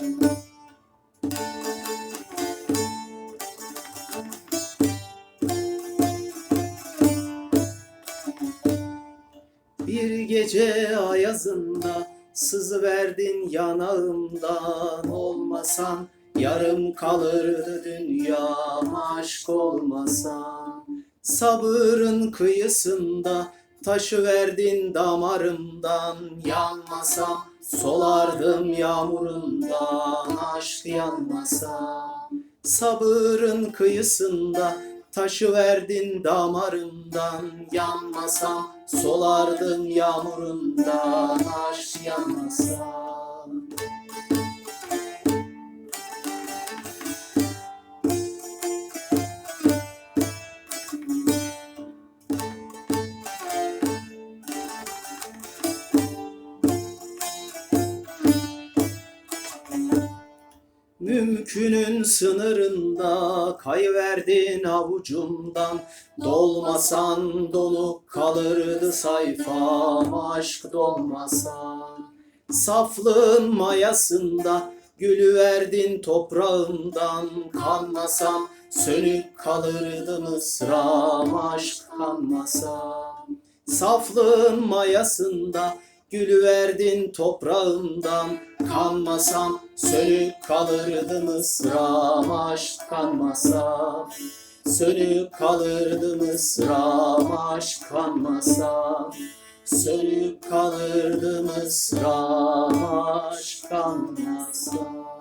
Bir gece ayazında sızı verdin yanağımdan. Olmasan yarım kalırdı dünya aşk olmasan. Sabırın kıyısında taşı verdin damarımdan. Yanmasam solardım yağmurundan aşk yanmasa. Sabırın kıyısında taşı verdin damarımdan yanmasam solardım yağmurundan aşk yanmasa Mümkünün sınırında kayıverdin avucumdan. Dolmasan donuk kalırdı sayfam aşk dolmasan Saflığın mayasında gülüverdin toprağımdan Kanmasam sönük kalırdı mısram aşk kanmasam. Saflığın mayasında gülüverdin toprağımdan. Kanmasam sönük kalırdı mısram aşk kanmasam Sönük kalırdı mısram aşk kanmasam Sönük kalırdı mısram aşk kanmasam